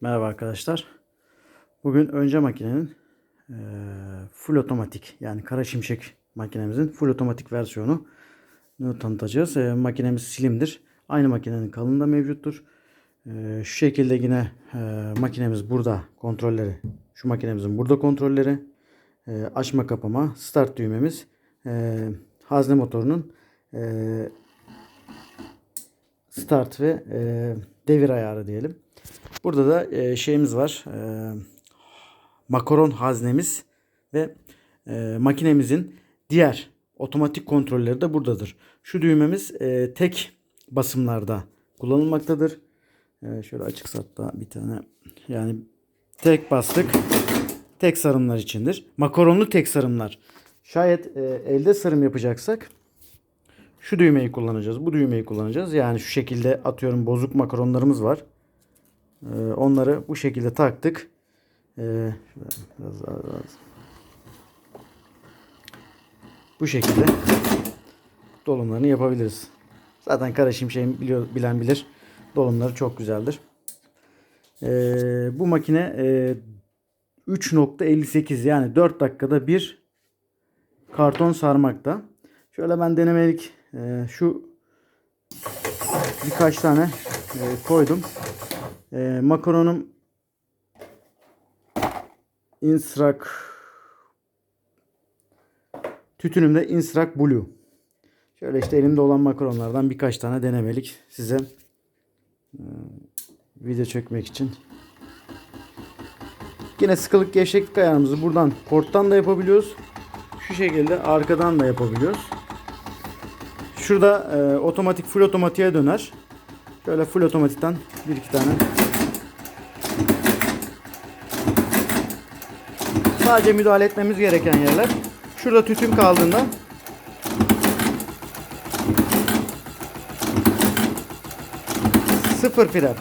Merhaba arkadaşlar. Bugün önce makinenin full otomatik yani kara şimşek makinemizin full otomatik versiyonu tanıtacağız. Eee, makinemiz silimdir. Aynı makinenin kalınlığı da mevcuttur. Şu şekilde yine eee, makinemiz burada kontrolleri. Şu makinemizin burada kontrolleri. Açma kapama start düğmemiz. Hazne motorunun start ve devir ayarı diyelim. Burada da e, şeyimiz var. E, makaron haznemiz ve e, makinemizin diğer otomatik kontrolleri de buradadır. Şu düğmemiz e, tek basımlarda kullanılmaktadır. E, şöyle açık hatta bir tane yani tek bastık tek sarımlar içindir. Makaronlu tek sarımlar. Şayet e, elde sarım yapacaksak şu düğmeyi kullanacağız. Bu düğmeyi kullanacağız. Yani şu şekilde atıyorum bozuk makaronlarımız var. Ee, onları bu şekilde taktık. Ee, Bu şekilde dolumlarını yapabiliriz. Zaten kara şimşeğin biliyor, bilen bilir. Dolumları çok güzeldir. Ee, bu makine e, 3.58 yani 4 dakikada bir karton sarmakta. Şöyle ben denemelik e, şu birkaç tane e, koydum. E, makaronum Instrak tütünümde Instrak Blue. Şöyle işte elimde olan makaronlardan birkaç tane denemelik size e, video çekmek için. Yine sıkılık gevşeklik ayarımızı buradan porttan da yapabiliyoruz. Şu şekilde arkadan da yapabiliyoruz. Şurada e, otomatik full otomatiğe döner. Şöyle full otomatikten bir iki tane. Sadece müdahale etmemiz gereken yerler. Şurada tütün kaldığında sıfır fren.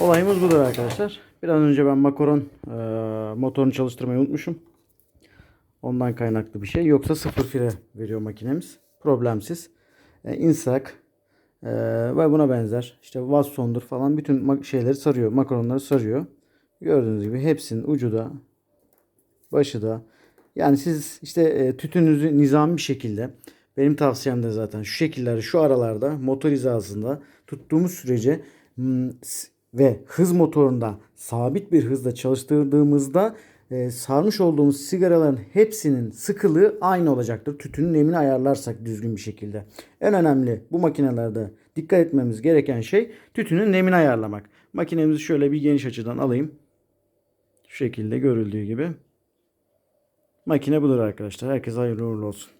Olayımız budur arkadaşlar. Bir an önce ben makaron e, motorunu çalıştırmayı unutmuşum. Ondan kaynaklı bir şey. Yoksa sıfır fire veriyor makinemiz. Problemsiz. E, insak e, ve buna benzer. İşte Watson'dur falan bütün şeyleri sarıyor. Makaronları sarıyor. Gördüğünüz gibi hepsinin ucu da başı da. Yani siz işte e, tütününüzü nizami bir şekilde benim tavsiyem de zaten şu şekillerde şu aralarda motor hizasında tuttuğumuz sürece hmm, ve hız motorunda sabit bir hızla çalıştırdığımızda e, sarmış olduğumuz sigaraların hepsinin sıkılığı aynı olacaktır. Tütünün nemini ayarlarsak düzgün bir şekilde. En önemli bu makinelerde dikkat etmemiz gereken şey tütünün nemini ayarlamak. Makinemizi şöyle bir geniş açıdan alayım. Şu şekilde görüldüğü gibi. Makine budur arkadaşlar. Herkese hayırlı uğurlu olsun.